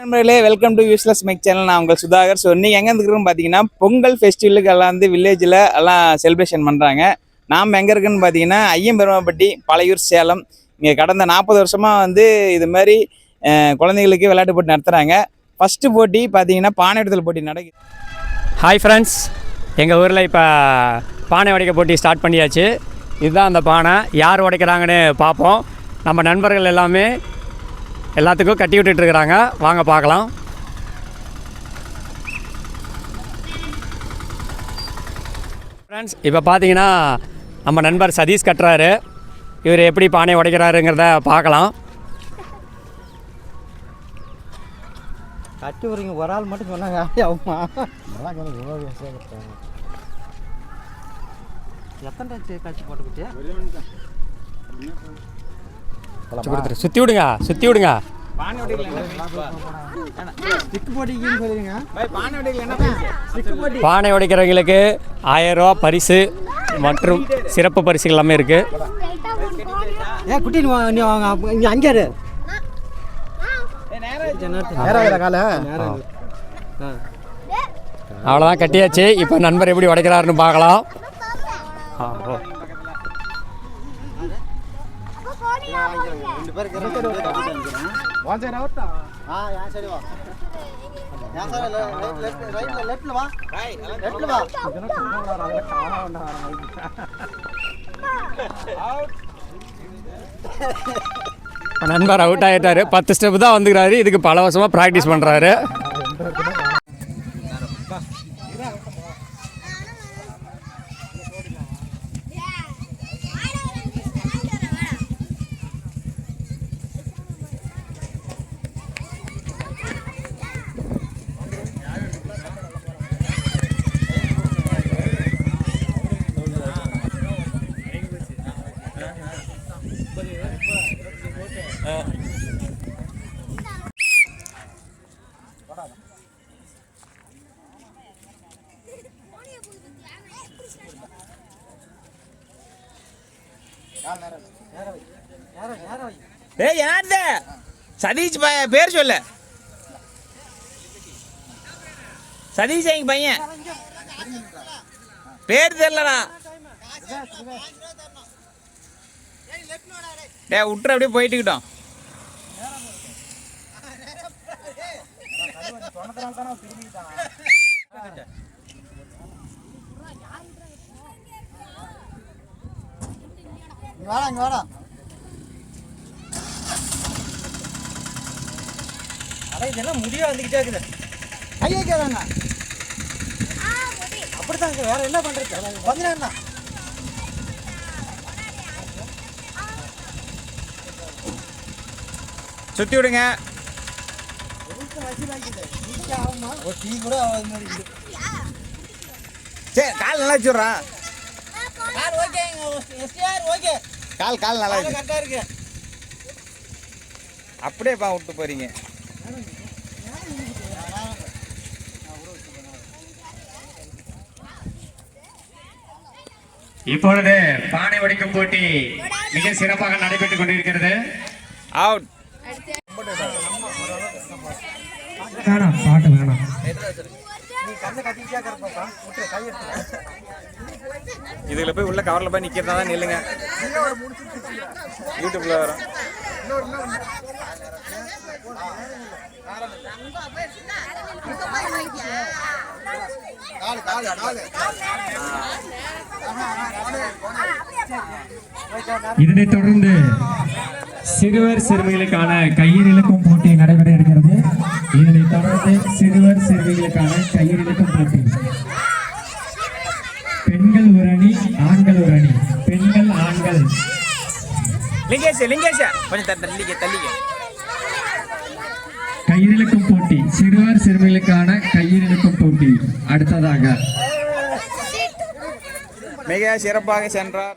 நண்பர்களே welcome to useless mic channel நான் உங்கள் சுதாகர். ஸோ இன்றைக்கி எங்கே இருக்கிறோம் பார்த்தீங்கன்னா பொங்கல் ஃபெஸ்டிவலுக்கு எல்லாம் வந்து வில்லேஜில் எல்லாம் செலிப்ரேஷன் பண்ணுறாங்க நாம் எங்கே இருக்குன்னு பார்த்தீங்கன்னா ஐயம்பெருமாப்பட்டி பழையூர் சேலம். இங்கே கடந்த நாற்பது வருஷமாக வந்து இது மாதிரி குழந்தைகளுக்கு விளையாட்டு போட்டி நடத்துகிறாங்க ஃபஸ்ட்டு போட்டி பார்த்தீங்கன்னா பானை எடுத்தல் போட்டி நடக்குது. ஹாய் ஃப்ரெண்ட்ஸ் எங்கள் ஊரில் இப்போ பானை உடைக்க போட்டி ஸ்டார்ட் பண்ணியாச்சு. இதுதான் அந்த பானை. யார் உடைக்கிறாங்கன்னு பார்ப்போம் நம்ம நண்பர்கள் எல்லாமே எல்லாத்துக்கும் கட்டி விட்டுட்டு இருக்கிறாங்க. வாங்க பார்க்கலாம். ஃப்ரெண்ட்ஸ் இப்போ பார்த்தீங்கன்னா நம்ம நண்பர் சதீஷ் கட்டுறாரு. இவர் எப்படி பானை உடைக்கிறாருங்கிறத பார்க்கலாம். கட்டி விடுறீங்க ஒரு ஆள் மட்டும் சொன்னாங்க. ஆகுமா எத்தனை கட்சி கட்சி போட்டுக்கிட்டியா சுற்றி விடுங்க சுற்றி விடுங்க. பானை ஸ்டிக் போட்டிங்கன்னு சொல்லுவீங்க பானை உடைக்கல என்ன ஸ்டிக் போட்டி. பானை உடைக்கிறவங்களுக்கு ஆயிரம் ரூபா பரிசு மற்றும் சிறப்பு பரிசுகள் எல்லாமே இருக்குது ஏ குட்டி நீ இங்க அங்கே அவ்வளோதான் கட்டியாச்சு. இப்போ நண்பர் எப்படி உடைக்கிறாருன்னு பார்க்கலாம். வா. இப்ப நண்பர் அவுட் ஆகிட்டாரு பத்து ஸ்டெப் தான் வந்துக்கிறாரு. இதுக்கு பல வருஷமாக ப்ராக்டிஸ் பண்ணுறாரு ஏய் யாருத? சதீஷ் பையன் பேர் சொல்லு. சதீஷ் எங்க பையன்? பேர் தெரியலடா. டே விட்டுற அப்படியே போயிட்டுக்கிட்டோம் இங்க வாடா இங்க வாடா. அட இதெல்லாம் முடியா இருக்குது. ஐயா கேதாங்க அப்படித்தான் இருக்கு. வேற என்ன பண்றது? கொஞ்ச நேரம் தான் சுத்தி விடுங்க. ஒரு டீ கூட ஆகாத மாதிரி இருக்குது சரி கால் நல்லா வச்சுடுறான் எஸ்டிஆர் ஓகே. கால் கால் நல்லா கரெக்டாக இருக்கு. அப்படியே பா விட்டு போறீங்க. இப்பொழுது பானை உடைக்கும் போட்டி மிக சிறப்பாக நடைபெற்றுக் கொண்டிருக்கிறது. அவுட் வேணாம் பாட்டு வேணாம். இதுல போய் உள்ள கவர்ல போய் நிக்கிறதா தான் நில்லுங்க. யூடியூப்ல வரும் இதனைத் தொடர்ந்து சிறுவர் சிறுமிகளுக்கான கயிறு இழுக்கும் இதனைத் தொடர்ந்து சிறுவர் சிறுமிகளுக்கான கயிறு இழுக்கும் போட்டி. பெண்கள் ஒரு அணி ஆண்கள் ஒரு அணி. பெண்கள் ஆண்கள். லிங்கேஷ் லிங்கேஷ். கொஞ்சம் தள்ளிக்க தள்ளிக்க. கயிறு இழுக்கும் போட்டி. சிறுவர் சிறுமிகளுக்கான கயிறு இழுக்கும் போட்டி. அடுத்ததாக. மிக சிறப்பாக சென்றார்.